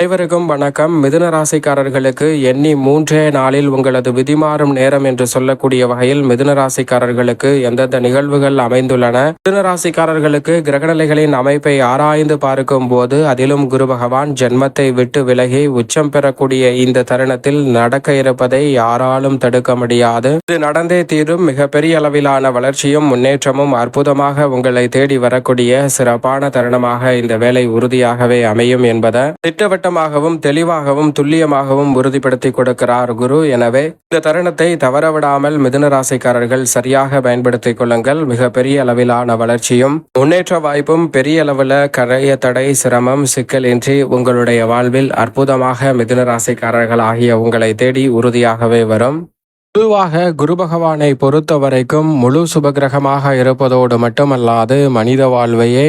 அனைவருக்கும் வணக்கம். மிதுன ராசிக்காரர்களுக்கு எண்ணி மூன்றே நாளில் உங்களது விதிமாறும் நேரம் என்று சொல்லக்கூடிய வகையில் மிதுன ராசிக்காரர்களுக்கு எந்தெந்த நிகழ்வுகள் அமைந்துள்ளன? மிதுன ராசிக்காரர்களுக்கு கிரகநிலைகளின் அமைப்பை ஆராய்ந்து பார்க்கும் போது அதிலும் குரு பகவான் ஜென்மத்தை விட்டு விலகி உச்சம் பெறக்கூடிய இந்த தருணத்தில் நடக்க இருப்பதை யாராலும் தடுக்க முடியாது. இது நடந்தே தீரும். மிகப்பெரிய அளவிலான வளர்ச்சியும் முன்னேற்றமும் அற்புதமாக உங்களை தேடி வரக்கூடிய சிறப்பான தருணமாக இந்த வேலை உறுதியாகவே அமையும் என்பதை திட்டவட்ட திட்டமாகவும் தெளிவாகவும் துல்லியமாகவும் உறுதிப்படுத்தி கொடுக்கிறார் குரு. எனவே இந்த தருணத்தை தவறவிடாமல் மிதுன ராசிக்காரர்கள் சரியாக பயன்படுத்திக் கொள்ளுங்கள். மிகப்பெரிய அளவிலான வளர்ச்சியும் முன்னேற்ற வாய்ப்பும் பெரிய அளவில் கரைய தடை சிரமம் சிக்கல் இன்றி உங்களுடைய வாழ்வில் அற்புதமாக மிதுன ராசிக்காரர்கள் ஆகிய உங்களை தேடி உறுதியாகவே வரும். பொதுவாக குரு பகவானை பொறுத்த வரைக்கும் முழு சுபகிரகமாக இருப்பதோடு மட்டுமல்லாது மனித வாழ்வையே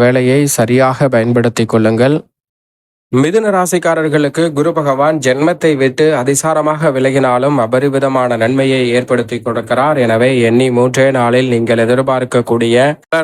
வேலையை சரியாக பயன்படுத்திக் கொள்ளுங்கள். மிதுன ராசிக்காரர்களுக்கு குரு பகவான் ஜென்மத்தை விட்டு அதிசாரமாக விலகினாலும் அபரிவிதமான நன்மையை ஏற்படுத்தி கொடுக்கிறார். எனவே எண்ணி மூன்றே நாளில் நீங்கள் எதிர்பார்க்கக்கூடிய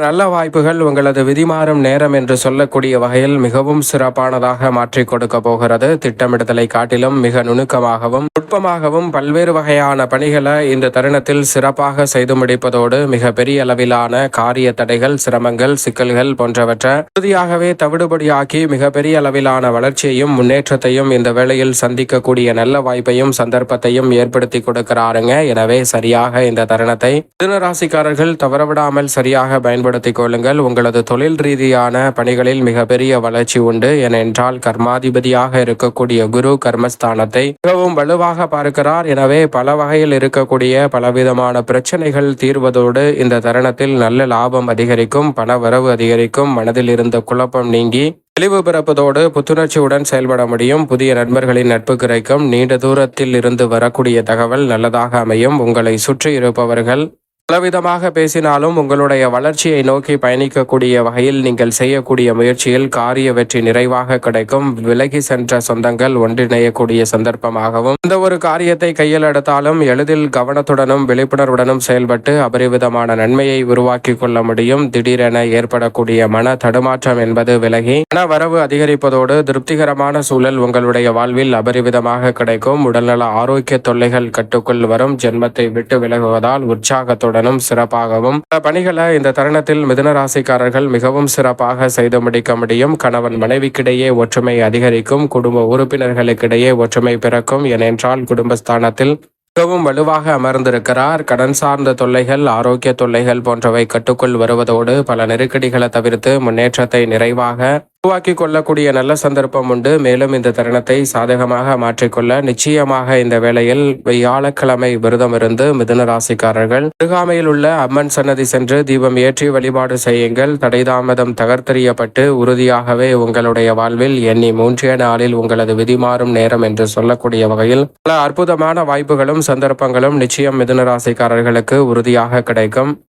நல்ல வாய்ப்புகள் உங்களது விதிமாறும் நேரம் என்று சொல்லக்கூடிய வகையில் மிகவும் சிறப்பானதாக மாற்றி கொடுக்க போகிறது. திட்டமிடுதலை காட்டிலும் மிக நுணுக்கமாகவும் நுட்பமாகவும் பல்வேறு வகையான பணிகளை இந்த தருணத்தில் சிறப்பாக செய்து முடிப்பதோடு மிக பெரிய அளவிலான காரிய தடைகள் சிரமங்கள் சிக்கல்கள் போன்றவற்றை உறுதியாகவே தவிடுபடியாக்கி மிகப்பெரிய அளவிலான வளர்ச்சியையும் முன்னேற்றத்தையும் இந்த வேளையில் சந்திக்கக்கூடிய நல்ல வாய்ப்பையும் சந்தர்ப்பத்தையும் ஏற்படுத்தி கொடுக்கிறாருங்க. எனவே சரியாக இந்த தருணத்தை மிதுனராசிக்காரர்கள் தவறவிடாமல் சரியாக பயன்படுத்திக் கொள்ளுங்கள். உங்களது தொழில் ரீதியான பணிகளில் மிகப்பெரிய வளர்ச்சி உண்டு. ஏனென்றால் கர்மாதிபதியாக இருக்கக்கூடிய குரு கர்மஸ்தானத்தை மிகவும் வலுவாக பார்க்கிறார். எனவே பல வகையில் இருக்கக்கூடிய பலவிதமான பிரச்சனைகள் தீர்வதோடு இந்த தருணத்தில் நல்ல லாபம் அதிகரிக்கும் பண வரவு அதிகரிக்கும் மனதில் இருந்த குழப்பம் நீங்கி தெளிவு பிறப்பதோடு புத்துணர்ச்சியுடன் செயல்பட முடியும். புதிய நண்பர்களின் நட்பு கிடைக்கும். நீண்ட தூரத்தில் இருந்து வரக்கூடிய தகவல் நல்லதாக அமையும். உங்களை சுற்றி இருப்பவர்கள் பலவிதமாக பேசினாலும் உங்களுடைய வளர்ச்சியை நோக்கி பயணிக்கக்கூடிய வகையில் நீங்கள் செய்யக்கூடிய முயற்சியில் காரிய வெற்றி நிறைவாக கிடைக்கும். விலகி சென்ற சொந்தங்கள் ஒன்றிணையக்கூடிய சந்தர்ப்பமாகவும் இந்த ஒரு காரியத்தை கையில் எடுத்தாலும் எளிதில் கவனத்துடனும் விழிப்புணர்வுடனும் செயல்பட்டு அபரிவிதமான நன்மையை உருவாக்கி கொள்ள முடியும். திடீரென ஏற்படக்கூடிய மன தடுமாற்றம் என்பது விலகி மன வரவு அதிகரிப்பதோடு திருப்திகரமான சூழல் உங்களுடைய வாழ்வில் அபரிவிதமாக கிடைக்கும். உடல்நல ஆரோக்கிய தொல்லைகள் கட்டுக்குள் வரும். ஜென்மத்தை விட்டு விலகுவதால் உற்சாகத்துடன் உடனும் சிறப்பாகவும். பணிகளை இந்த தருணத்தில் மிதுன ராசிக்காரர்கள் மிகவும் சிறப்பாக செய்து முடிக்க முடியும். கணவன் மனைவிக்கிடையே ஒற்றுமை அதிகரிக்கும். குடும்ப உறுப்பினர்களுக்கிடையே ஒற்றுமை பிறக்கும். ஏனென்றால் குடும்பஸ்தானத்தில் மிகவும் வலுவாக அமர்ந்திருக்கிறார். கடன் சார்ந்த தொல்லைகள் ஆரோக்கிய தொல்லைகள் போன்றவை கட்டுக்குள் வருவதோடு பல நெருக்கடிகளை தவிர்த்து முன்னேற்றத்தை நிறைவாக உருவாக்கி கொள்ளக்கூடிய நல்ல சந்தர்ப்பம் உண்டு. மேலும் இந்த தருணத்தை சாதகமாக மாற்றிக்கொள்ள நிச்சயமாக இந்த வேளையில் வியாழக்கிழமை விரதம் இருந்து மிதுன ராசிக்காரர்கள் அருகாமையில் உள்ள அம்மன் சன்னதி சென்று தீபம் ஏற்றி வழிபாடு செய்யுங்கள். தடைதாமதம் தகர்த்தெறியப்பட்டு உறுதியாகவே உங்களுடைய வாழ்வில் எண்ணி மூன்றிய நாளில் உங்களது விதி மாறும் நேரம் என்று சொல்லக்கூடிய வகையில் பல அற்புதமான வாய்ப்புகளும் சந்தர்ப்பங்களும் நிச்சயம் மிதுன ராசிக்காரர்களுக்கு உறுதியாக கிடைக்கும்.